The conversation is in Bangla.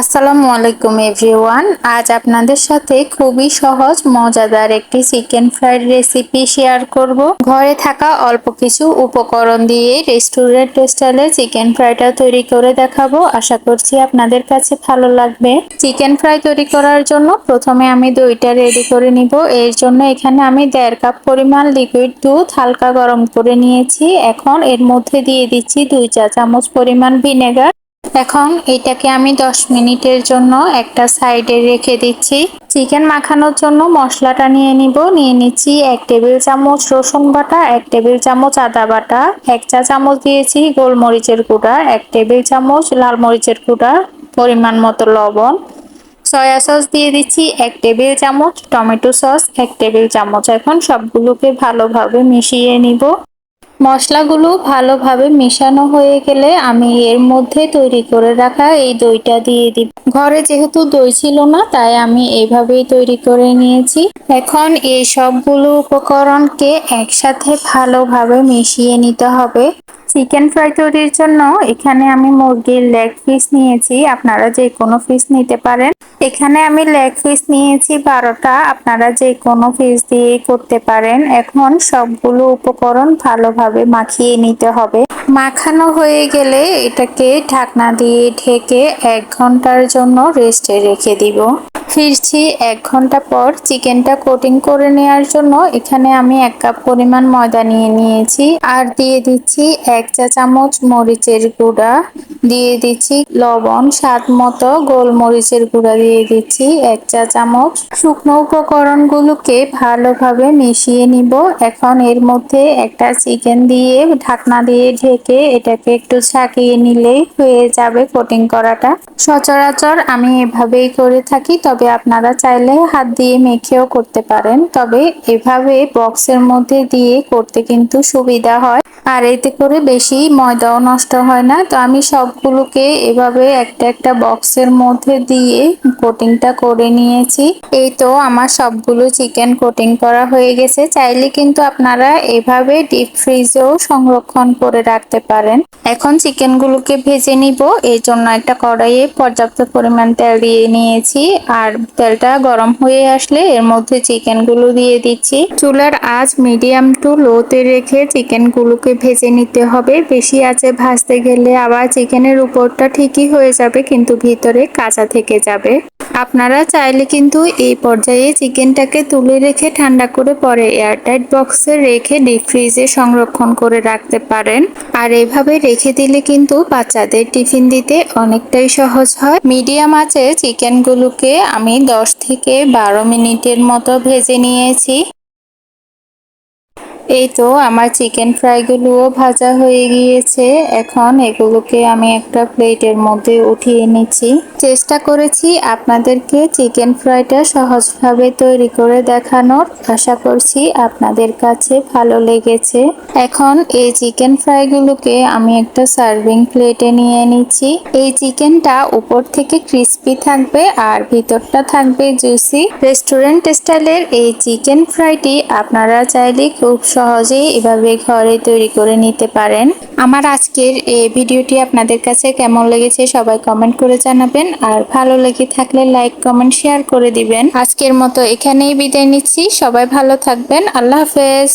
আসসালামু আলাইকুম, এভরিওয়ান। আজ আপনাদের সাথে খুবই সহজ, মজাদার একটি চিকেন ফ্রাইড রেসিপি শেয়ার করব। ঘরে থাকা অল্প কিছু উপকরণ দিয়ে রেস্টুরেন্ট স্টাইলে চিকেন ফ্রাইটা তৈরি করে দেখাবো। আশা করছি আপনাদের কাছে ভালো লাগবে। চিকেন ফ্রাই তৈরি করার জন্য প্রথমে আমি দইটা রেডি করে নিব। এর জন্য এখানে আমি দেড় কাপ পরিমাণ লিকুইড দুধ হালকা গরম করে নিয়েছি। এখন এর মধ্যে দিয়ে দিচ্ছি দুই চা চামচ পরিমাণ ভিনেগার। এখন এটাকে আমি 10 মিনিটের জন্য একটা সাইডে রেখে দিচ্ছি। চিকেন মাখানোর জন্য মশলাটা নিয়ে নিব। নিয়ে নিচ্ছি এক টেবিল চামচ রসুন বাটা, এক টেবিল চামচ আদা বাটা, এক চা চামচ দিয়েছি গোলমরিচের গুঁড়া, এক টেবিল চামচ লাল মরিচের গুঁড়া, পরিমাণ মতো লবণ। সয়া সস দিয়ে দিচ্ছি এক টেবিল চামচ টমেটো সস, এক টেবিল চামচ। এখন সবগুলোকে ভালোভাবে মিশিয়ে নিব। মশলাগুলো ভালোভাবে মেশানো হয়ে গেলে আমি এর মধ্যে তৈরি করে রাখা এই দইটা দিয়ে দিব। ঘরে যেহেতু দই ছিল না, তাই আমি এইভাবেই তৈরি করে নিয়েছি। এখন এই সবগুলো উপকরণকে একসাথে ভালোভাবে মিশিয়ে নিতে হবে। চিকেন ফ্রাই তৈরির জন্য এখানে আমি মুরগির লেগ পিস নিয়েছি। আপনারা যে কোনো পিস নিতে পারেন। এখানে আমি লেগ পিস নিয়েছি বারোটা। আপনারা যে কোনো পিস দিয়ে করতে পারেন। এখন সবগুলো উপকরণ ভালোভাবে মাখিয়ে নিতে হবে। মাখানো হয়ে গেলে এটাকে ঢাকনা দিয়ে ঢেকে এক ঘণ্টার জন্য রেস্টে রেখে দিব। ফিরছি এক ঘণ্টা পর চিকেনটা কোটিং করে নেওয়ার জন্য এখানে আমি এক কাপ পরিমাণ ময়দা নিয়ে নিয়েছি। আর দিয়ে দিচ্ছি এক চা চামচ মরিচের গুঁড়া। দিয়ে দিচ্ছি লবণ, স্বাদ মতো গোলমরিচের গুঁড়া দিয়ে দিচ্ছি এক চা চামচ। শুকনো উপকরণগুলোকে ভালোভাবে মিশিয়ে নিব। এখন এর মধ্যে একটা চিকেন দিয়ে ঢাকনা দিয়ে ঢেকে এটাকে একটু ছাকিয়ে নিলেই হয়ে যাবে কোটিং করাটা। সচরাচর আমি এভাবেই করে থাকি, তবে আপনারা চাইলে হাত দিয়ে মেখেও করতে পারেন। তবে এভাবে বক্সের মধ্যে দিয়ে করতে কিন্তু সুবিধা হয়। আর এতে করে বেশি ময়দাও নষ্ট হয় না। তো আমি সবগুলোকে এভাবে একটা একটা বক্সের মধ্যে দিয়ে কোটিংটা করে নিয়েছি। এই তো আমার সবগুলো চিকেন কোটিং করা হয়ে গেছে। চাইলে কিন্তু আপনারা এভাবে ডিপ ফ্রিজেও সংরক্ষণ করে রাখতে পারেন। এখন চিকেনগুলোকে ভেজে নিব। এই জন্য একটা কড়াইয়ে পর্যাপ্ত পরিমাণ তেল দিয়ে নিয়েছি। আর তেলটা গরম হয়ে আসলে এর মধ্যে চিকেনগুলো দিয়ে দিচ্ছি। চুলার আঁচ মিডিয়াম টু লোতে রেখে চিকেনগুলোকে ভেজে নিতে হবে। বেশি আছে ভাজতে গেলে আবার চিকেনের উপরটা ঠিকই হয়ে যাবে, কিন্তু ভিতরে কাঁচা থেকে যাবে। আপনারা চাইলে কিন্তু এই পর্যায়ে চিকেনটাকে তুলে রেখে ঠান্ডা করে পরে এয়ারটাইট বক্সে রেখে ডিপ ফ্রিজে সংরক্ষণ করে রাখতে পারেন। আর এভাবে রেখে দিলে কিন্তু বাচ্চাদের টিফিন দিতে অনেকটাই সহজ হয়। মিডিয়াম আছে চিকেনগুলোকে আমি 10 থেকে বারো মিনিটের মতো ভেজে নিয়েছি। এই তো আমার চিকেন ফ্রাইগুলোও ভাজা হয়ে গিয়েছে। এখন এগুলোকে আমি একটা প্লেটের মধ্যে উঠিয়ে নিচ্ছি। চেষ্টা করেছি আপনাদেরকে চিকেন ফ্রাইটা সহজভাবে তৈরি করে দেখানোর। আশা করছি আপনাদের কাছে ভালো লেগেছে। এখন এই চিকেন ফ্রাইগুলোকে আমি একটা সার্ভিং প্লেটে নিয়ে নিচ্ছি। এই চিকেনটা উপর থেকে ক্রিস্পি থাকবে আর ভিতরটা থাকবে জুসি রেস্টুরেন্ট স্টাইলের এই চিকেন ফ্রাইটি আপনারা চাইলে খুব সহজেই এভাবে ঘরে তৈরি করে নিতে পারেন। আমার আজকের এই ভিডিওটি আপনাদের কাছে কেমন লেগেছে সবাই কমেন্ট করে জানাবেন। আর ভালো লেগে থাকলে লাইক কমেন্ট শেয়ার করে দিবেন। আজকের মতো এখানেই বিদায় নিচ্ছি। সবাই ভালো থাকবেন। আল্লাহ হাফেজ।